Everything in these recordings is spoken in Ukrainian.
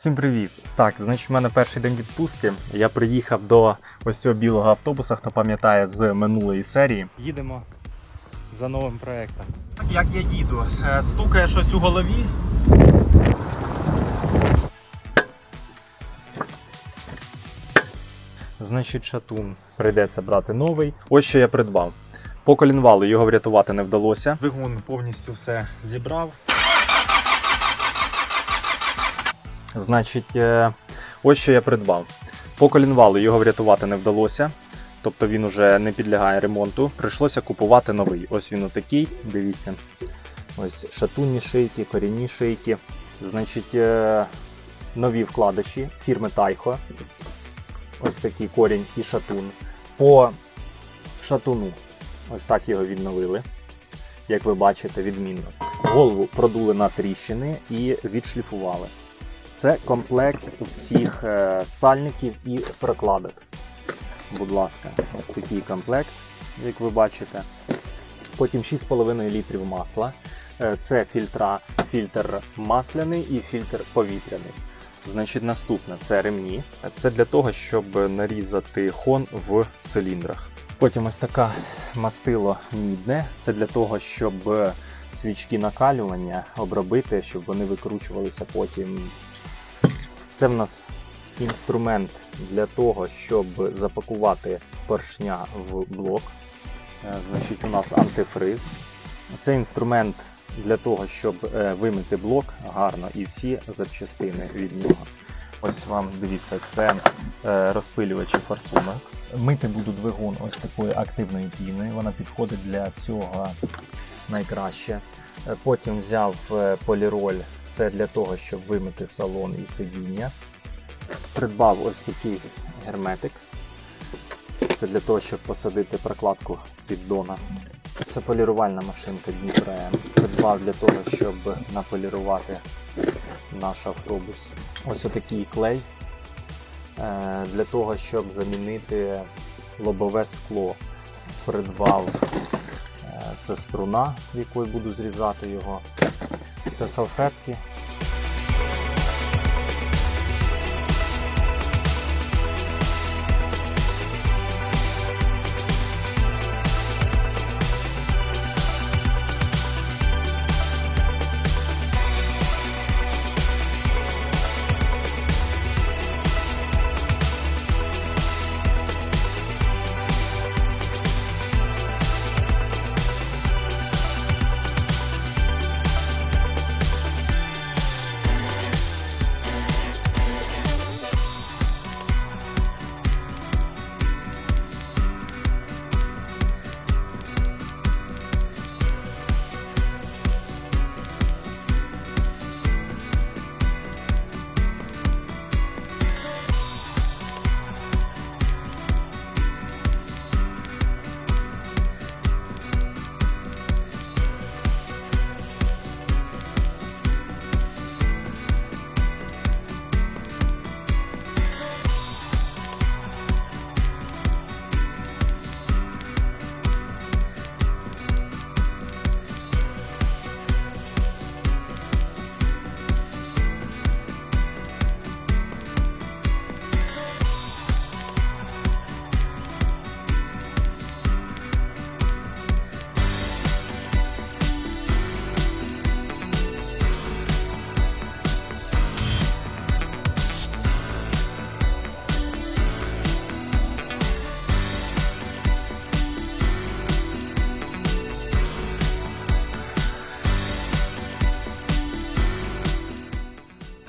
Всім привіт! Так, значить, в мене перший день відпустки. Я приїхав до ось цього білого автобуса, хто пам'ятає з минулої серії. Їдемо за новим проєктом. Як я їду? Е, Стукає щось у голові. Значить, шатун прийдеться брати новий. Ось що я придбав. По колінвалу його врятувати не вдалося. Двигун повністю все зібрав. Значить, е, ось що я придбав. По колінвалу його врятувати не вдалося. Тобто він уже не підлягає ремонту. Прийшлося купувати новий. Ось він отакий, дивіться. Ось шатунні шийки, корінні шийки. Значить, е, нові вкладиші фірми Тайхо. Ось такий корінь і шатун. По шатуну. Ось так його відновили. Як ви бачите, відмінно. Голову продули на тріщини і відшліфували. Це комплект всіх е, сальників і прокладок. Будь ласка, ось такий комплект, як ви бачите. Потім 6,5 літрів масла. Е, Це фільтра, фільтр масляний і фільтр повітряний. Значить, наступне це ремні. Це для того, щоб нарізати хон в циліндрах. Потім ось така мастило мідне. Це для того, щоб свічки накалювання обробити, щоб вони викручувалися потім це в нас інструмент для того, щоб запакувати поршня в блок. Е, Значить, у нас антифриз. Це інструмент для того, щоб е, вимити блок гарно і всі запчастини від нього. Ось вам дивіться, це е, розпилювачі форсунок. Мити буду двигун ось такою активною піною. Вона підходить для цього найкраще. Потім взяв поліроль це для того, щоб вимити салон і сидіння. Придбав ось такий герметик. Це для того, щоб посадити прокладку піддона. Це полірувальна машинка Дніпро М. Придбав для того, щоб наполірувати наш автобус. Ось отакий клей. е, Для того, щоб замінити лобове скло. Придбав е, це струна, якою буду зрізати його. Це салфетки.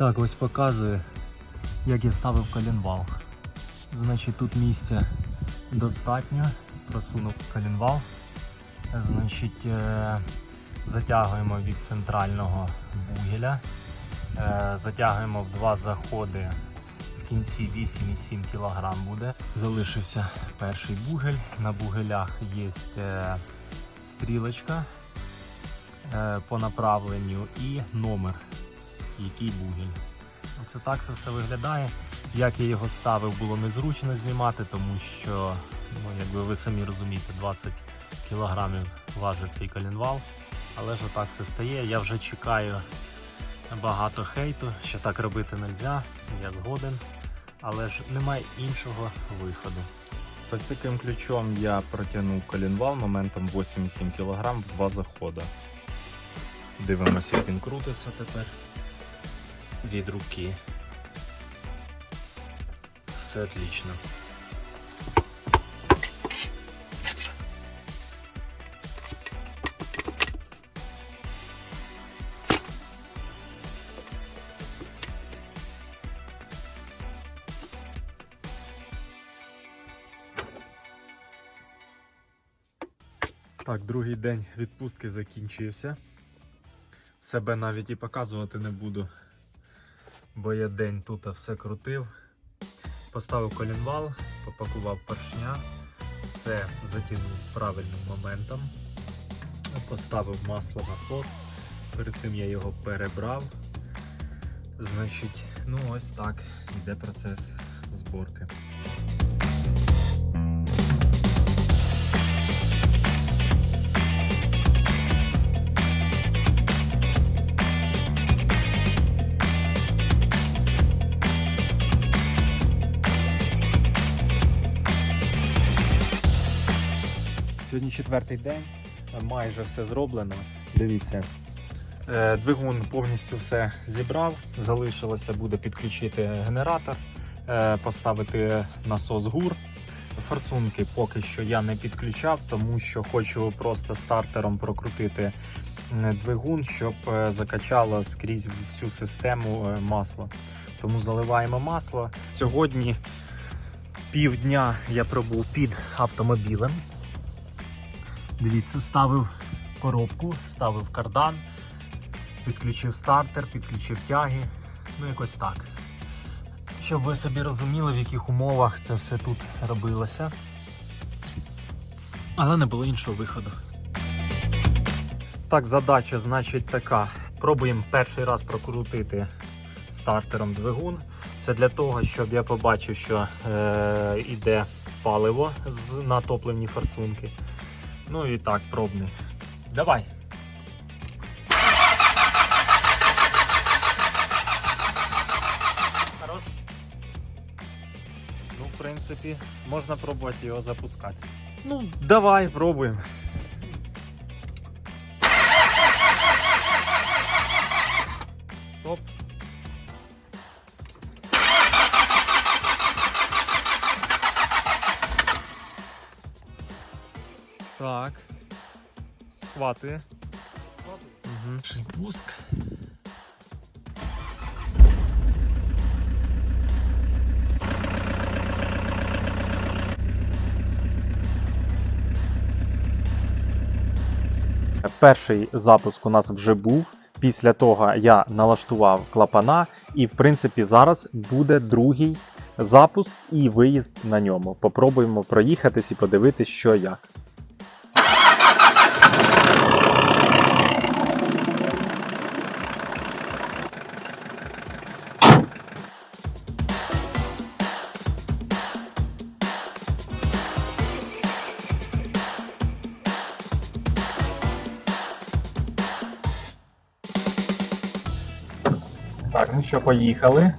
Так, ось показую, як я ставив колінвал. Значить, тут місця достатньо. Просунув колінвал. Значить, е, затягуємо від центрального бугеля. Е, Затягуємо в два заходи. В кінці 8,7 кг буде. Залишився перший бугель. На бугелях є е, стрілочка по направленню і номер який бугель. Оце так це все виглядає. Як я його ставив, було незручно знімати, тому що, ну, якби ви самі розумієте, 20 кілограмів важить цей колінвал. Але ж отак все стає. Я вже чекаю багато хейту, що так робити не можна, я згоден, але ж немає іншого виходу. Ось таким ключом я протягнув колінвал моментом 8,7 кг в два заходи. Дивимося, як він крутиться тепер від руки. Все отлично. Так, другий день відпустки закінчився. Себе навіть і показувати не буду, бо я день тут все крутив. Поставив колінвал, попакував поршня, все затягнув правильним моментом. Поставив масло насос. Перед цим я його перебрав. Значить, ну ось так йде процес зборки. Сьогодні четвертий день, майже все зроблено. Дивіться. Е, Двигун повністю все зібрав. Залишилося буде підключити генератор, е, поставити насос ГУР. Форсунки поки що я не підключав, тому що хочу просто стартером прокрутити двигун, щоб е, закачало скрізь всю систему масло. Тому заливаємо масло. Сьогодні півдня я пробув під автомобілем. Дивіться, ставив коробку, ставив кардан, підключив стартер, підключив тяги. Ну, якось так. Щоб ви собі розуміли, в яких умовах це все тут робилося. Але не було іншого виходу. Так, задача, значить, така. Пробуємо перший раз прокрутити стартером двигун. Це для того, щоб я побачив, що е, йде паливо з натопливні форсунки. Ну і так, пробний. Давай. Хорош. Ну, в принципі, можна пробувати його запускати. Ну, давай, пробуємо. Схватує. Угу. Пуск. Перший запуск у нас вже був. Після того я налаштував клапана, і в принципі зараз буде другий запуск і виїзд на ньому. Попробуємо проїхатись і подивитись, що як. Ну що, поїхали.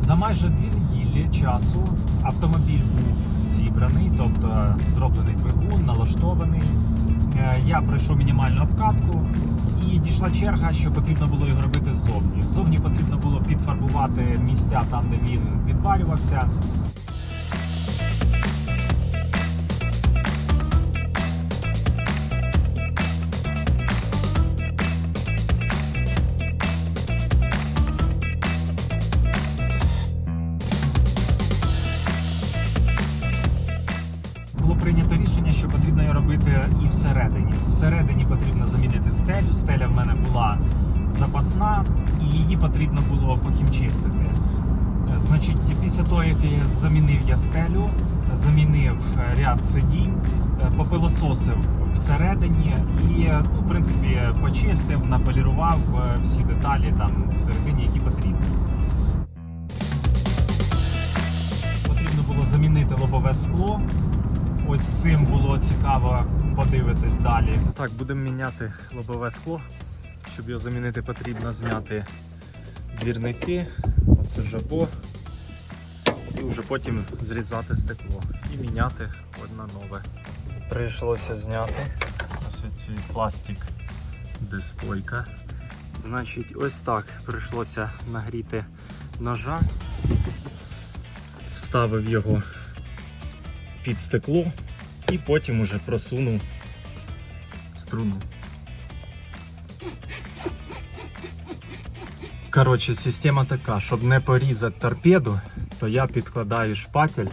За майже дві неділі часу автомобіль був зібраний, тобто зроблений двигун, налаштований. Е, Я пройшов мінімальну обкатку і дійшла черга, що потрібно було його робити ззовні. Ззовні потрібно було підфарбувати місця там, де він підварювався. Замінив я стелю, замінив е, ряд сидінь, е, попилососив всередині і, е, ну, в принципі, почистив, наполірував всі деталі там всередині, які потрібні. Потрібно було замінити лобове скло. Ось з цим було цікаво подивитись далі. Так, будемо міняти лобове скло. Щоб його замінити, потрібно зняти двірники, оце жабо, і вже потім зрізати стекло і міняти одне нове. Прийшлося зняти ось цей пластик, де стойка. Значить, ось так прийшлося нагріти ножа, вставив його під стекло і потім уже просунув струну. Коротше, система така, щоб не порізати торпеду, то я підкладаю шпатель.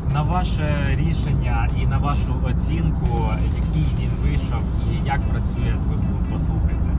На ваше рішення і на вашу оцінку, який він вийшов і як працює ви послухайте.